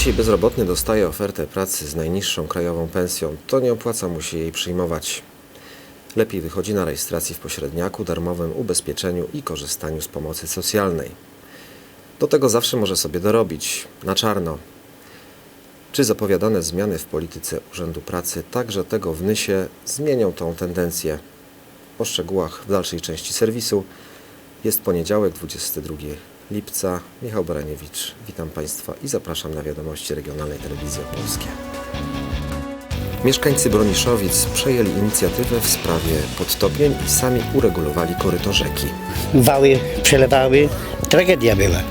Dzisiaj bezrobotny dostaje ofertę pracy z najniższą krajową pensją, to nie opłaca mu się jej przyjmować. Lepiej wychodzi na rejestracji w pośredniaku, darmowym ubezpieczeniu i korzystaniu z pomocy socjalnej. Do tego zawsze może sobie dorobić, na czarno. Czy zapowiadane zmiany w polityce Urzędu Pracy także tego w Nysie zmienią tą tendencję? O szczegółach w dalszej części serwisu. Jest poniedziałek, 22 lipca. Michał Baraniewicz, witam Państwa i zapraszam na wiadomości Regionalnej Telewizji Opolskie. Mieszkańcy Broniszowic przejęli inicjatywę w sprawie podtopień i sami uregulowali koryto rzeki. wały przelewały, tragedia była.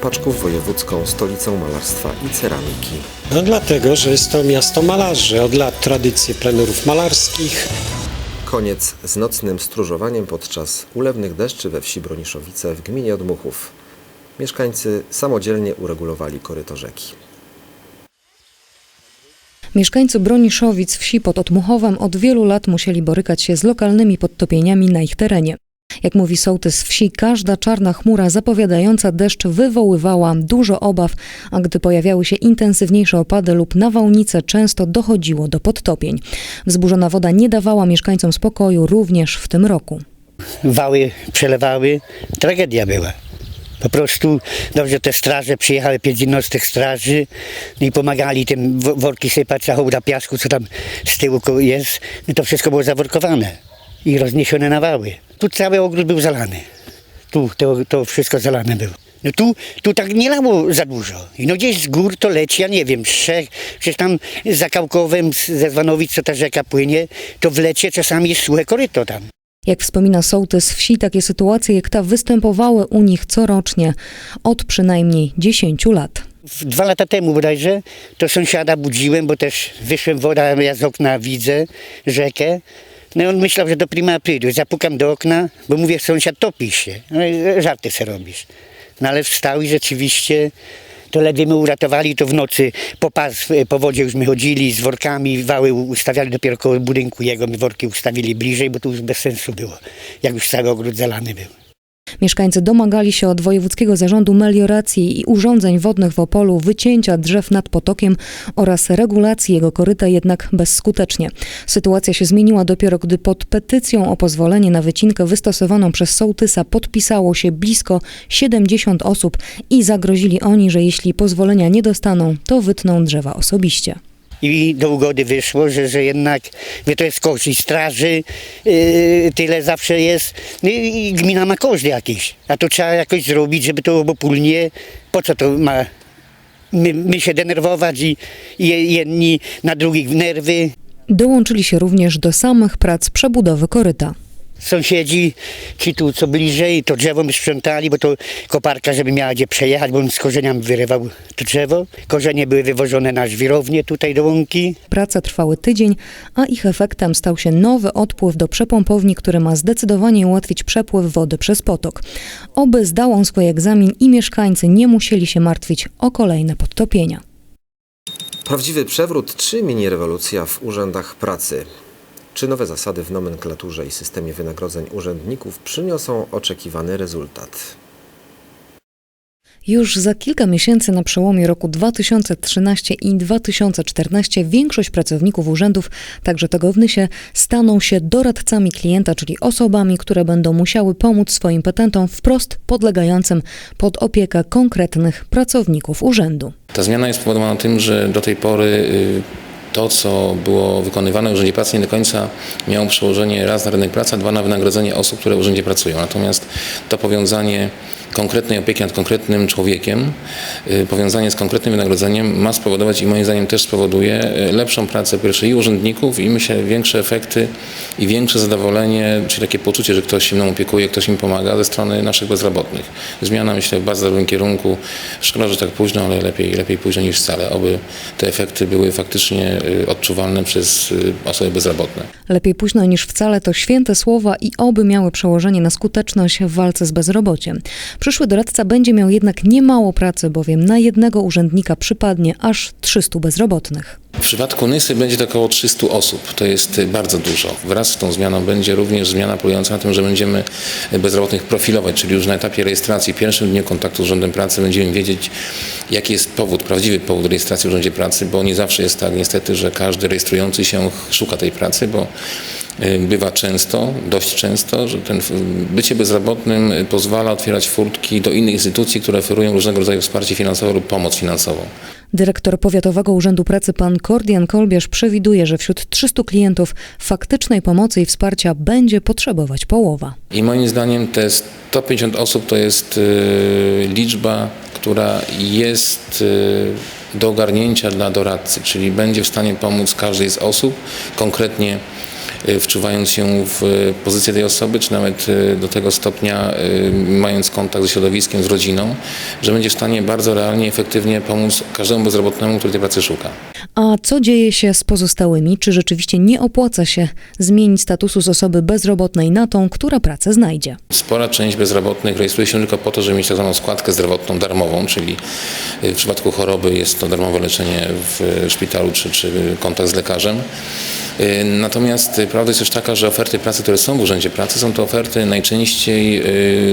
Paczków wojewódzką stolicą malarstwa i ceramiki. No dlatego, że jest to miasto malarzy. Od lat tradycje plenerów malarskich. Koniec z nocnym stróżowaniem podczas ulewnych deszczy we wsi Broniszowice w gminie Odmuchów. Mieszkańcy samodzielnie uregulowali koryto rzeki. Mieszkańcy Broniszowic wsi pod Otmuchowem od wielu lat musieli borykać się z lokalnymi podtopieniami na ich terenie. Jak mówi sołtys wsi, każda czarna chmura zapowiadająca deszcz wywoływała dużo obaw, a gdy pojawiały się intensywniejsze opady lub nawałnice, często dochodziło do podtopień. Wzburzona woda nie dawała mieszkańcom spokoju również w tym roku. Wały przelewały, tragedia była. Po prostu dobrze te straże przyjechały, pięć jednostek straży i pomagali tym wo- worki sypać, za hołda piasku, co tam z tyłu jest. No to wszystko było zaworkowane i rozniesione na wały. Tu cały ogród był zalany. Tu to, to wszystko zalane było. No tu, tu tak nie lało za dużo. I no gdzieś z gór to leci, ja nie wiem, trzech, przecież tam za Kałkowem, ze Zwanowic, co ta rzeka płynie, to w lecie czasami jest koryto tam. Jak wspomina sołtys wsi, takie sytuacje jak ta występowały u nich corocznie od przynajmniej 10 lat. Dwa lata temu bodajże to sąsiada budziłem, bo też wyszłem woda, ja z okna widzę rzekę. No i on myślał, że do prima aprilu. Zapukam do okna, bo mówię, sąsiad topi się. No i żarty se robisz. No ale wstał i rzeczywiście to ledwie my uratowali, to w nocy po pas, po wodzie już my chodzili z workami, wały ustawiali dopiero koło budynku jego, my worki ustawili bliżej, bo to już bez sensu było, jak już cały ogród zalany był. Mieszkańcy domagali się od Wojewódzkiego Zarządu Melioracji i Urządzeń Wodnych w Opolu wycięcia drzew nad potokiem oraz regulacji jego koryta, jednak bezskutecznie. Sytuacja się zmieniła dopiero, gdy pod petycją o pozwolenie na wycinkę wystosowaną przez sołtysa podpisało się blisko 70 osób i zagrozili oni, że jeśli pozwolenia nie dostaną, to wytną drzewa osobiście. I do ugody wyszło, że, że jednak wie, to jest koszt i straży, yy, tyle zawsze jest. No i, i gmina ma koszt jakiś. A to trzeba jakoś zrobić, żeby to obopólnie. Po co to ma my, my się denerwować i, i jedni na drugich w nerwy. Dołączyli się również do samych prac przebudowy koryta. Sąsiedzi, ci tu co bliżej, to drzewo my sprzątali, bo to koparka, żeby miała gdzie przejechać, bo on z korzeniami wyrywał to drzewo. Korzenie były wywożone na żwirownię tutaj do łąki. Prace trwały tydzień, a ich efektem stał się nowy odpływ do przepompowni, który ma zdecydowanie ułatwić przepływ wody przez potok. Oby zdał on swój egzamin i mieszkańcy nie musieli się martwić o kolejne podtopienia. Prawdziwy przewrót czy mini rewolucja w urzędach pracy? Czy nowe zasady w nomenklaturze i systemie wynagrodzeń urzędników przyniosą oczekiwany rezultat? Już za kilka miesięcy na przełomie roku 2013 i 2014 większość pracowników urzędów, także tego w Nysie, staną się doradcami klienta, czyli osobami, które będą musiały pomóc swoim petentom wprost podlegającym pod opiekę konkretnych pracowników urzędu. Ta zmiana jest spowodowana tym, że do tej pory y, to, co było wykonywane w Urzędzie Pracy nie do końca miało przełożenie raz na rynek pracy, a dwa na wynagrodzenie osób, które w urzędzie pracują. Natomiast to powiązanie konkretnej opieki nad konkretnym człowiekiem, y, powiązanie z konkretnym wynagrodzeniem ma spowodować i moim zdaniem też spowoduje y, lepszą pracę po pierwsze i urzędników i myślę większe efekty i większe zadowolenie, czyli takie poczucie, że ktoś się mną opiekuje, ktoś mi pomaga ze strony naszych bezrobotnych. Zmiana myślę w bardzo dobrym kierunku. Szkoda, że tak późno, ale lepiej, lepiej późno niż wcale. Oby te efekty były faktycznie y, odczuwalne przez osoby bezrobotne. Lepiej późno niż wcale to święte słowa i oby miały przełożenie na skuteczność w walce z bezrobociem. Przyszły doradca będzie miał jednak niemało pracy, bowiem na jednego urzędnika przypadnie aż 300 bezrobotnych. W przypadku Nysy będzie to około 300 osób. To jest y, bardzo dużo. Wraz z tą zmianą będzie również zmiana polegająca na tym, że będziemy bezrobotnych profilować, czyli już na etapie rejestracji, pierwszym dniu kontaktu z Urzędem Pracy będziemy wiedzieć, jaki jest powód, prawdziwy powód rejestracji w Urzędzie Pracy, bo nie zawsze jest tak niestety, że każdy rejestrujący się szuka tej pracy, bo y, bywa często, dość często, że ten bycie bezrobotnym y, pozwala otwierać furtki do innych instytucji, które oferują różnego rodzaju wsparcie finansowe lub pomoc finansową. Dyrektor Powiatowego Urzędu Pracy pan Kordian Kolbierz przewiduje, że wśród 300 klientów faktycznej pomocy i wsparcia będzie potrzebować połowa. I moim zdaniem te 150 osób to jest y, liczba, która jest do ogarnięcia dla doradcy, czyli będzie w stanie pomóc każdej z osób, konkretnie wczuwając się w y, pozycję tej osoby, czy nawet y, do tego stopnia y, mając kontakt ze środowiskiem, z rodziną, że będzie w stanie bardzo realnie, efektywnie pomóc każdemu bezrobotnemu, który tej pracy szuka. A co dzieje się z pozostałymi? Czy rzeczywiście nie opłaca się zmienić statusu z osoby bezrobotnej na tą, która pracę znajdzie? Spora część bezrobotnych rejestruje się tylko po to, żeby mieć tak zwaną składkę zdrowotną darmową, czyli w przypadku choroby jest to darmowe leczenie w szpitalu czy, czy kontakt z lekarzem. Natomiast prawda jest też taka, że oferty pracy, które są w Urzędzie Pracy, są to oferty najczęściej,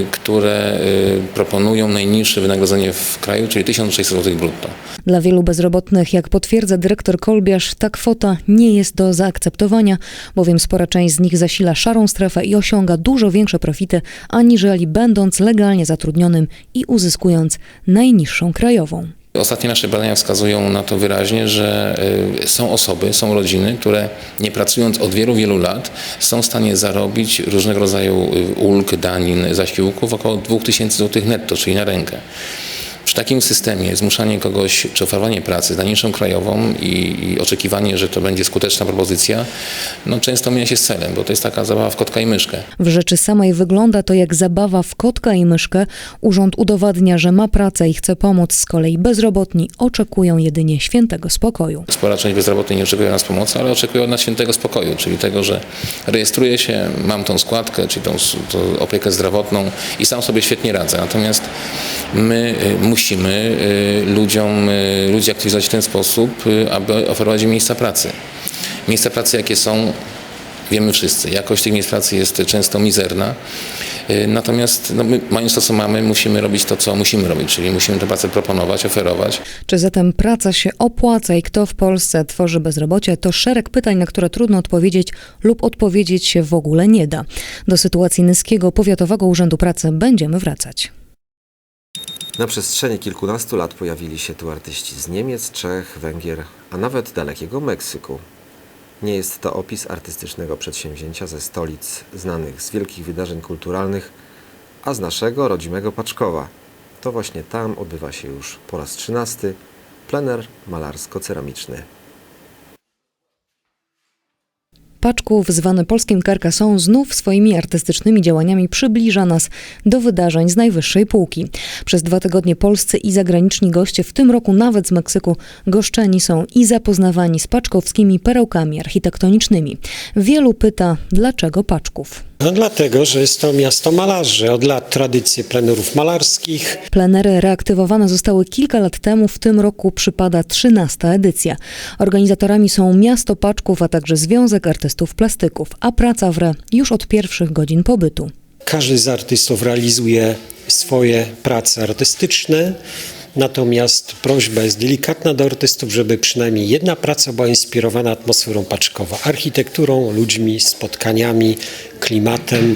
y, które y, proponują najniższe wynagrodzenie w kraju, czyli 1600 zł brutto. Dla wielu bezrobotnych, jak potwierdza dyrektor Kolbiarz, ta kwota nie jest do zaakceptowania, bowiem spora część z nich zasila szarą strefę i osiąga dużo większe profity, aniżeli będąc legalnie zatrudnionym i uzyskując najniższą krajową. Ostatnie nasze badania wskazują na to wyraźnie, że y, są osoby, są rodziny, które nie pracując od wielu, wielu lat są w stanie zarobić różnego rodzaju y, ulg, danin, zasiłków około 2000 zł netto, czyli na rękę. Przy takim systemie zmuszanie kogoś, czy oferowanie pracy za niższą krajową i, i oczekiwanie, że to będzie skuteczna propozycja, no często mija się z celem, bo to jest taka zabawa w kotka i myszkę. W rzeczy samej wygląda to jak zabawa w kotka i myszkę. Urząd udowadnia, że ma pracę i chce pomóc, z kolei bezrobotni oczekują jedynie świętego spokoju. Spora część bezrobotnych nie oczekuje od nas pomocy, ale oczekuje od nas świętego spokoju, czyli tego, że rejestruję się, mam tą składkę, czyli tą, tą opiekę zdrowotną i sam sobie świetnie radzę. Natomiast my y, musimy y, ludziom, y, ludzi aktywizować w ten sposób, y, aby oferować im miejsca pracy. Miejsca pracy, jakie są, wiemy wszyscy. Jakość tych miejsc pracy jest często mizerna. Natomiast no, my, mając to, co mamy, musimy robić to, co musimy robić, czyli musimy tę pracę proponować, oferować. Czy zatem praca się opłaca i kto w Polsce tworzy bezrobocie? To szereg pytań, na które trudno odpowiedzieć lub odpowiedzieć się w ogóle nie da. Do sytuacji Nyskiego Powiatowego Urzędu Pracy będziemy wracać. Na przestrzeni kilkunastu lat pojawili się tu artyści z Niemiec, Czech, Węgier, a nawet dalekiego Meksyku. Nie jest to opis artystycznego przedsięwzięcia ze stolic znanych z wielkich wydarzeń kulturalnych, a z naszego rodzimego Paczkowa. To właśnie tam odbywa się już po raz trzynasty plener malarsko-ceramiczny. Paczków, zwany polskim Carcassonne, znów swoimi artystycznymi działaniami przybliża nas do wydarzeń z najwyższej półki. Przez dwa tygodnie polscy i zagraniczni goście, w tym roku nawet z Meksyku, goszczeni są i zapoznawani z paczkowskimi perełkami architektonicznymi. Wielu pyta, dlaczego Paczków? No dlatego, że jest to miasto malarzy. Od lat tradycje plenerów malarskich. Plenery reaktywowane zostały kilka lat temu, w tym roku przypada 13 edycja. Organizatorami są Miasto Paczków, a także Związek Artystów Plastyków, a praca wre już od pierwszych godzin pobytu. Każdy z artystów realizuje swoje prace artystyczne. Natomiast prośba jest delikatna do artystów, żeby przynajmniej jedna praca była inspirowana atmosferą Paczkowa, architekturą, ludźmi, spotkaniami, klimatem,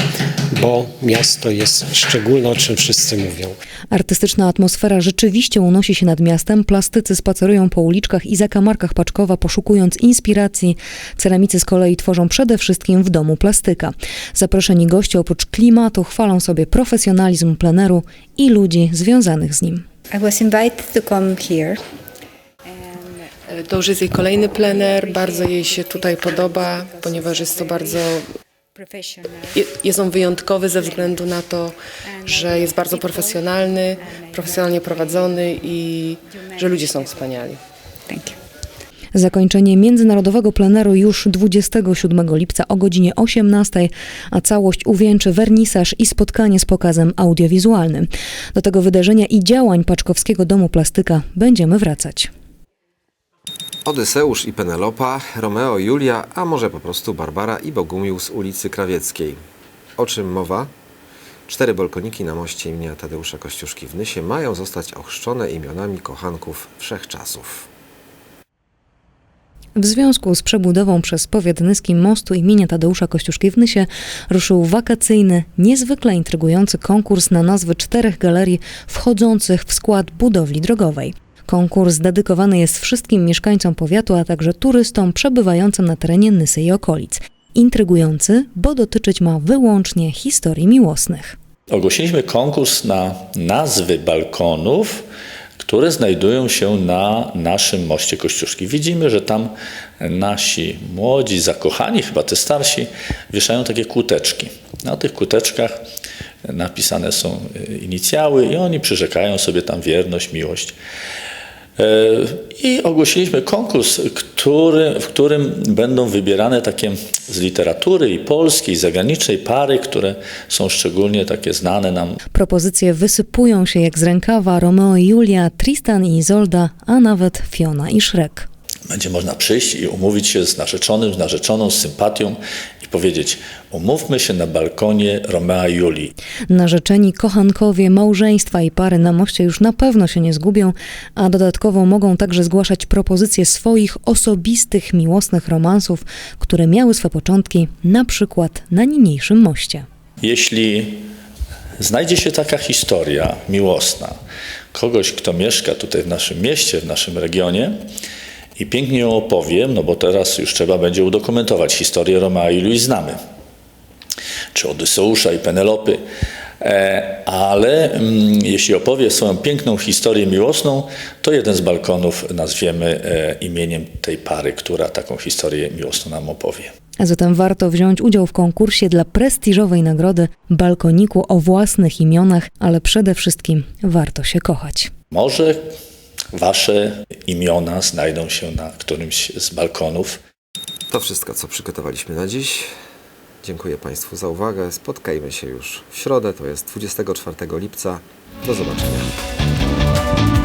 bo miasto jest szczególne, o czym wszyscy mówią. Artystyczna atmosfera rzeczywiście unosi się nad miastem. Plastycy spacerują po uliczkach i zakamarkach Paczkowa, poszukując inspiracji. Ceramicy z kolei tworzą przede wszystkim w domu plastyka. Zaproszeni goście oprócz klimatu chwalą sobie profesjonalizm pleneru i ludzi związanych z nim. I was invited to come here. To już jest jej kolejny plener, bardzo jej się tutaj podoba, ponieważ jest to bardzo, jest on wyjątkowy ze względu na to, że jest bardzo profesjonalny, profesjonalnie prowadzony i że ludzie są wspaniali. Thank you. Zakończenie międzynarodowego pleneru już 27 lipca o godzinie 18, a całość uwieńczy wernisaż i spotkanie z pokazem audiowizualnym. Do tego wydarzenia i działań Paczkowskiego Domu Plastyka będziemy wracać. Odyseusz i Penelopa, Romeo Julia, a może po prostu Barbara i Bogumił z ulicy Krawieckiej. O czym mowa? Cztery balkoniki na moście imienia Tadeusza Kościuszki w Nysie mają zostać ochrzczone imionami kochanków wszechczasów. W związku z przebudową przez powiat nyski mostu imienia Tadeusza Kościuszki w Nysie ruszył wakacyjny, niezwykle intrygujący konkurs na nazwy czterech galerii wchodzących w skład budowli drogowej. Konkurs dedykowany jest wszystkim mieszkańcom powiatu, a także turystom przebywającym na terenie Nysy i okolic. Intrygujący, bo dotyczyć ma wyłącznie historii miłosnych. Ogłosiliśmy konkurs na nazwy balkonów, które znajdują się na naszym moście Kościuszki. Widzimy, że tam nasi młodzi, zakochani, chyba te starsi, wieszają takie kłóteczki. Na tych kłóteczkach napisane są y, inicjały i oni przyrzekają sobie tam wierność, miłość. E, I ogłosiliśmy konkurs, który, w którym będą wybierane takie z literatury i polskiej, i zagranicznej pary, które są szczególnie takie znane nam Propozycje wysypują się jak z rękawa Romeo i Julia, Tristan i Izolda, a nawet Fiona i Shrek. Będzie można przyjść i umówić się z narzeczonym, z narzeczoną, z sympatią i powiedzieć: Umówmy się na balkonie Romea i Julii. Narzeczeni kochankowie, małżeństwa i pary na moście już na pewno się nie zgubią, a dodatkowo mogą także zgłaszać propozycje swoich osobistych, miłosnych romansów, które miały swe początki na przykład na niniejszym moście. Jeśli znajdzie się taka historia miłosna kogoś, kto mieszka tutaj w naszym mieście, w naszym regionie i pięknie ją opowiem, no bo teraz już trzeba będzie udokumentować historię Romea i Julii znamy, czy Odyseusza i Penelopy, E, ale mm, jeśli opowie swoją piękną historię miłosną, to jeden z balkonów nazwiemy e, imieniem tej pary, która taką historię miłosną nam opowie. A zatem warto wziąć udział w konkursie dla prestiżowej nagrody balkoniku o własnych imionach, ale przede wszystkim warto się kochać. Może wasze imiona znajdą się na którymś z balkonów. To wszystko, co przygotowaliśmy na dziś. Dziękuję Państwu za uwagę. Spotkajmy się już w środę, to jest 24 lipca. Do zobaczenia.